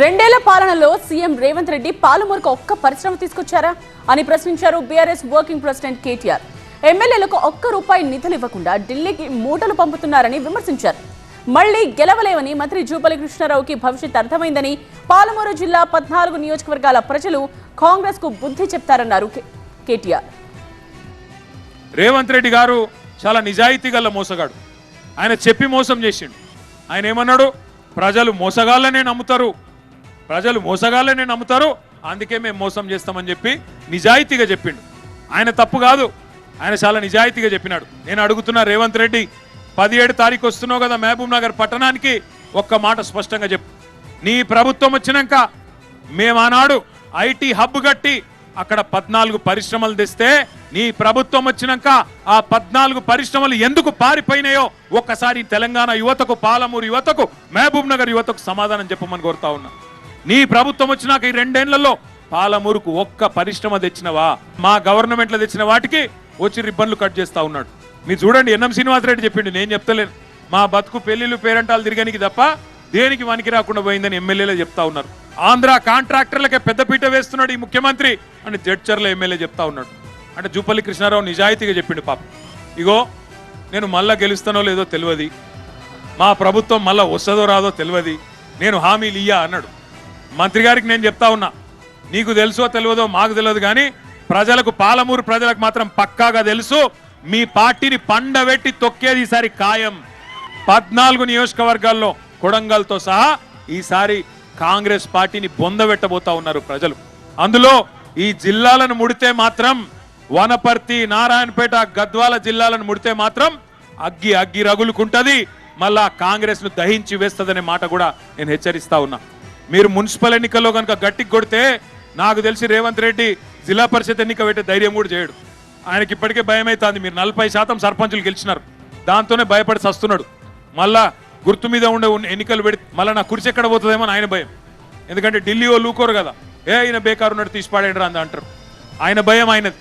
రెండేళ్ళ పాలనలో సీఎం రేవంత్ రెడ్డి పాలమూరుకు ఒక్క పరిశ్రమ తీసుకొచ్చారా అని ప్రశ్నించారు బీఆర్ఎస్ వర్కింగ్ ప్రెసిడెంట్ కేటీఆర్. ఎమ్మెల్యేలకు ఒక్క రూపాయి నిధులు ఇవ్వకుండా ఢిల్లీకి మూటలు పంపుతున్నారని విమర్శించారు. మళ్ళీ గెలవలేవని మంత్రి జూపల్లి కృష్ణారావుకి భవిష్యత్ అర్థమైందని పాలమూరు జిల్లా పద్నాలుగు నియోజకవర్గాల ప్రజలు కాంగ్రెస్కు బుద్ధి చెప్తారన్నారు కేటీఆర్. రేవంత్ రెడ్డి గారు చాలా నిజాయితీ గల మోసగాడు. ఆయన చెప్పి మోసం చేసిండు. ఆయన ఏమన్నాడు? ప్రజలు మోసగాళ్ళనే నమ్ముతారు. ప్రజలు మోసగాళ్ళనే నమ్ముతారు. అందుకే మేము మోసం చేస్తామని చెప్పి నిజాయితీగా చెప్పిండు. ఆయన తప్పు కాదు. ఆయన చాలా నిజాయితీగా చెప్పినాడు. నేను అడుగుతున్నా రేవంత్ రెడ్డి పదిహేడు తారీఖు వస్తున్నావు కదా మహబూబ్ నగర్ పట్టణానికి ఒక్క మాట స్పష్టంగా చెప్పు. నీ ప్రభుత్వం వచ్చినాక మేము ఆనాడు ఐటీ హబ్ కట్టి అక్కడ పద్నాలుగు పరిశ్రమలు తెస్తే నీ ప్రభుత్వం వచ్చినాక ఆ పద్నాలుగు పరిశ్రమలు ఎందుకు పారిపోయినాయో ఒక్కసారి తెలంగాణ యువతకు పాలమూరు యువతకు మహబూబ్ నగర్ యువతకు సమాధానం చెప్పమని కోరుతా ఉన్నా. నీ ప్రభుత్వం వచ్చినాక ఈ రెండేళ్ళలో పాలమూరుకు ఒక్క పరిశ్రమ తెచ్చినవా? మా గవర్నమెంట్లో తెచ్చిన వాటికి వచ్చి రిబ్బన్లు కట్ చేస్తా ఉన్నాడు. మీరు చూడండి ఎన్ఎం శ్రీనివాసరెడ్డి చెప్పిండు నేను చెప్తలేను. మా బతుకు పెళ్ళిళ్ళు పేరంటాలు తిరగనికి తప్ప దేనికి వనికి రాకుండా పోయిందని ఎమ్మెల్యేలే చెప్తా ఉన్నారు. ఆంధ్ర కాంట్రాక్టర్లకే పెద్దపీట వేస్తున్నాడు ఈ ముఖ్యమంత్రి అని జడ్చర్ల ఎమ్మెల్యే చెప్తా ఉన్నాడు. అంటే జూపల్లి కృష్ణారావు నిజాయితీగా చెప్పిండు పాప. ఇగో నేను మళ్ళా గెలుస్తానో లేదో తెలియదు. మా ప్రభుత్వం మళ్ళా వస్తుందో రాదో తెలియదు. నేను హామీలు ఇయ్యా అన్నాడు. మంత్రి గారికి నేను చెప్తా ఉన్నా. నీకు తెలుసో తెలియదో మాకు తెలియదు కానీ ప్రజలకు పాలమూరు ప్రజలకు మాత్రం పక్కాగా తెలుసు మీ పార్టీని పండబెట్టి తొక్కేది ఈసారి ఖాయం. పద్నాలుగు నియోజకవర్గాల్లో కొడంగల్తో సహా ఈసారి కాంగ్రెస్ పార్టీని బొందబెట్టబోతా ఉన్నారు ప్రజలు. అందులో ఈ జిల్లాలను ముడితే మాత్రం వనపర్తి నారాయణపేట గద్వాల జిల్లాలను ముడితే మాత్రం అగ్గి అగ్గి రగులుకుంటది. మళ్ళా కాంగ్రెస్ను దహించి వేస్తుందనే మాట కూడా నేను హెచ్చరిస్తా ఉన్నా. మీరు మున్సిపల్ ఎన్నికల్లో కనుక గట్టికి కొడితే నాకు తెలిసి రేవంత్ రెడ్డి జిల్లా పరిషత్ ఎన్నిక పెట్టే ధైర్యం కూడా చేయడు. ఆయనకి ఇప్పటికే భయం అవుతుంది మీరు నలభై శాతం సర్పంచులు గెలిచినారు. దాంతోనే భయపడి సస్తున్నాడు. మళ్ళా గుర్తు మీద ఉండే ఎన్నికలు పెడి మళ్ళీ నా కుర్చీ ఎక్కడ పోతుందేమో అని ఆయన భయం. ఎందుకంటే ఢిల్లీ వాళ్ళు ఊకోరు కదా. ఏ ఆయన బేకారు ఉన్నట్టు తీసి పాడేయడరా అని అంటారు. ఆయన భయం ఆయనది.